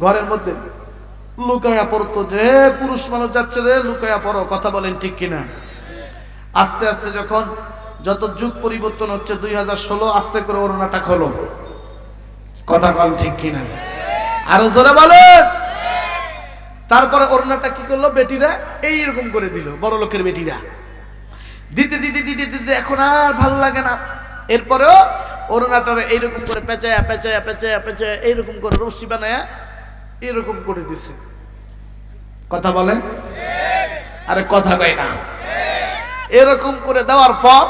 ঘরের মধ্যে। লুকায়া পড়তো যে পুরুষ মানুষ যাচ্ছে রে লুকায়া পড়ো, কথা বলেন ঠিক কিনা? আস্তে আস্তে যখন যত যুগ পরিবর্তন হচ্ছে, দুই হাজার ষোলো, আস্তে করে ওড়নাটা খোলো। কথা বল ঠিক কিনা? আরও জোরে বলেন। তারপরে ওড়নাটা কি করল? বেটিরা এইরকম করে দিল, বড় লোকের বেটিরা। দিতে দিতে দিতে দিতে এখন আর ভালো লাগে না। এরপরেও ওড়নাটারে এইরকম করে পেঁচায়া পেঁচায়া পেঁচায়া পেঁচায়া এইরকম করে রশ্মি বানায়া এরকম করে দিছে। কথা বলেন? আরে কথা কয় না। এরকম করে দেওয়ার পর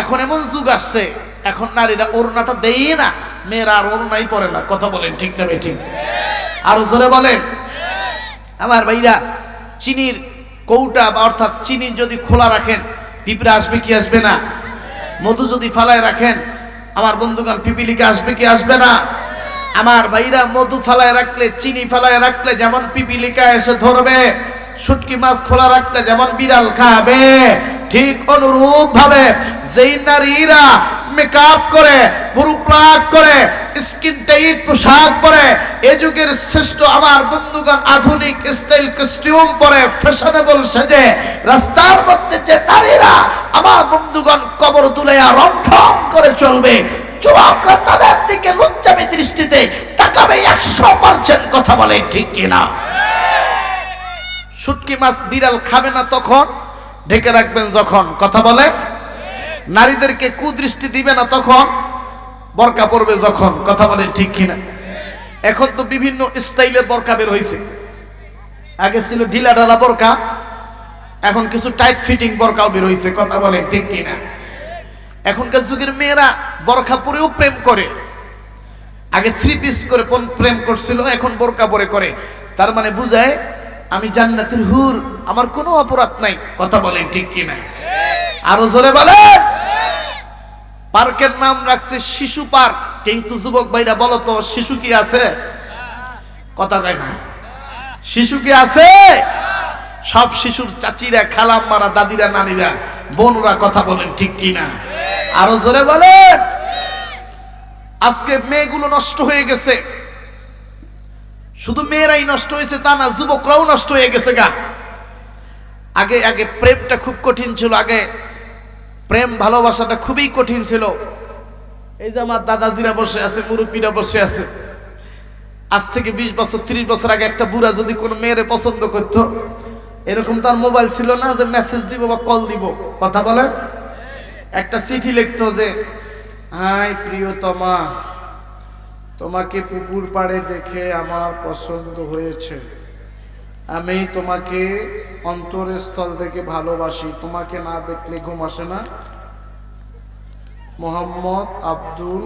এখন এমন যুগ আসছে এখন নারীরা ওড়নাটা দেই না মেয়েরা আর ওড়নাই পরে না। কথা বলেন ঠিক না ঠিক? আরও জোরে বলেন। আমার ভাইরা চিনির কৌটা বা অর্থাৎ চিনি যদি খোলা রাখেন পিঁপড়া আসবে কি আসবে না? মধু যদি ফালায় রাখেন আমার বন্ধুগণ পিপিলিকে আসবে কি আসবে না? আমার ভাইরা মধু ফালায় রাখলে, চিনি ফালায় রাখলে যেমন পিপিলিকা এসে ধরবে, শুটকি মাছ খোলা রাখলে যেমন বিড়াল খাবে। ঠিক অনুরূপ ভাবে যেই নারীরা মেকআপ করে বুরু প্লাগ করে স্কিন টাইট পোশাক পরে, এ যুগের শ্রেষ্ঠ আমার বন্ধুগণ আধুনিক স্টাইল কস্টিউম পরে ফ্যাশনেবল সেজে, রাস্তার মধ্যে যে নারীরা আমার বন্ধুগণ কবর তুলেয়া রন্ধন করে চলবে যুবকরা তাদের দিকে লজ্জামি দৃষ্টিতে তাকাবে একশো পার্সেন্ট কথা বলে, ঠিক কিনা শুটকি মাছ বিড়াল খাবে না তখন? ঢেকে রাখবেন যখন, কথা বলে? নারীদেরকে কুদৃষ্টি দিবে না তখন? বরকা পড়বে যখন, কথা বলেন ঠিক কিনা এখন তো বিভিন্ন স্টাইলের বরকা বের হয়েছে আগে ছিল ঢিলা ঢালা বরকা, এখন কিছু টাইট ফিটিং বরকাও বের হয়েছে কথা বলেন ঠিক কিনা এখনকার যুগের মেয়েরা বরখা পরেও প্রেম করে। আগে থ্রি পিস করে প্রেম করছিল, এখন বোরকা পরে করে। তার মানে বুঝায়, আমি জান্নাতের হুর, আমার কোনো অপরাধ নাই। কথা বলেন ঠিক কিনা? আরও জোরে বলেন। পার্কের নাম রাখছে শিশু পার্ক। কিন্তু যুবক ভাইরা, বলো তো, শিশু কি আছে? কথা কয় না। শিশু কি আছে? সব শিশুর চাচিরা, খালাম্মারা, দাদিরা, নানিরা, বোনরা কথা বলেন ঠিক কিনা? আরও জোরে বলেন। আজকে মেয়েগুলো নষ্ট হয়ে গেছে। শুধু মেয়েরাই নষ্ট হয়েছে, তা না, যুবকরাও নষ্ট হয়ে গেছে গা। আগে আগে প্রেমটা খুব কঠিন ছিল, আগে প্রেম ভালোবাসাটা খুবই কঠিন ছিল। এই যে আমার দাদাজিরা বসে আছে, মুরব্বীরা বসে আছে। আজ থেকে বিশ বছর, ত্রিশ বছর আগে একটা বুড়া যদি কোনো মেয়েরে পছন্দ করতো, এরকম তার মোবাইল ছিল না যে মেসেজ দিব বা কল দিব। কথা বলে? একটা চিঠি লিখতো যে হাই প্রিয়তমা, তোমাকে পুকুর পাড়ে দেখে আমার পছন্দ হয়েছে। আমি তোমাকে অন্তরের স্থল থেকে ভালোবাসি। তোমাকে না দেখলে ঘুম আসে না। মোহাম্মদ আব্দুল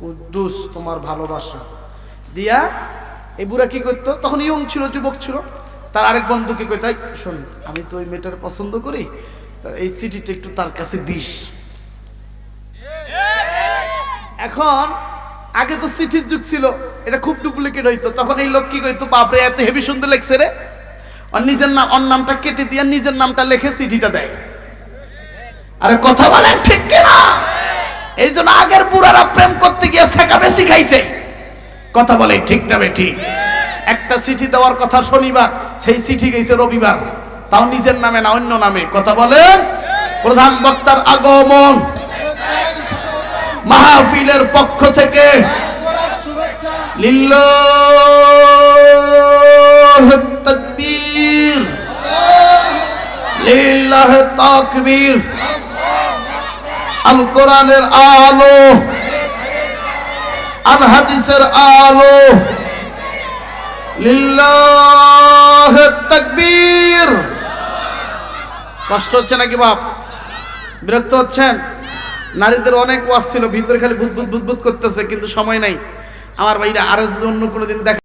কুদ্দুস তোমার ভালোবাসা। দিয়া, এই বুড়া কি করতো? তখন ইয়ং ছিল, যুবক ছিল। তার আরেক বন্ধু কি কইতাই শোন, আমি তো ওই মেয়েটার পছন্দ করি। এই চিঠিটা একটু তার কাছে দিস। এখন আগে তো চিঠির যুগ ছিল, এটা খুব ডুপ্লিকেট হইতো, তখন এই লোক কি কইতো, বাপরে, এত হেভি সুন্দর লেখছে রে। আর নিজের নাম অন্য নামটা কেটে দিয়ে নিজের নামটা লিখে চিঠিটা দেয়। আরে কথা বলেন ঠিক কিনা? এই জন্য আগের বুড়ারা প্রেম করতে গিয়ে শেখা বেশি খাইছে। কথা বলে ঠিক না ঠিক একটা চিঠি দেওয়ার কথা শনিবার, সেই চিঠি গেছে রবিবার। তাও নিজের নামে না অন্য নামে। কথা বলেন প্রধান বক্তার আগমন। মাহফিলের পক্ষ থেকে লিল্লাহ তাকবীর লিল্লাহ তাকবীর আল কোরআনের আলো আল হাদিসের আলো, লিল্লাহ তাকবীর। কষ্ট হচ্ছে নাকি বাপ? বিরক্ত হচ্ছেন? নারীদের অনেক ওয়াজ ছিল, ভিতরে খালি বুধ বুধ বুধ করতেছে, কিন্তু সময় নাই। আমার ভাইরা আরও যদি অন্য কোনো দিন দেখা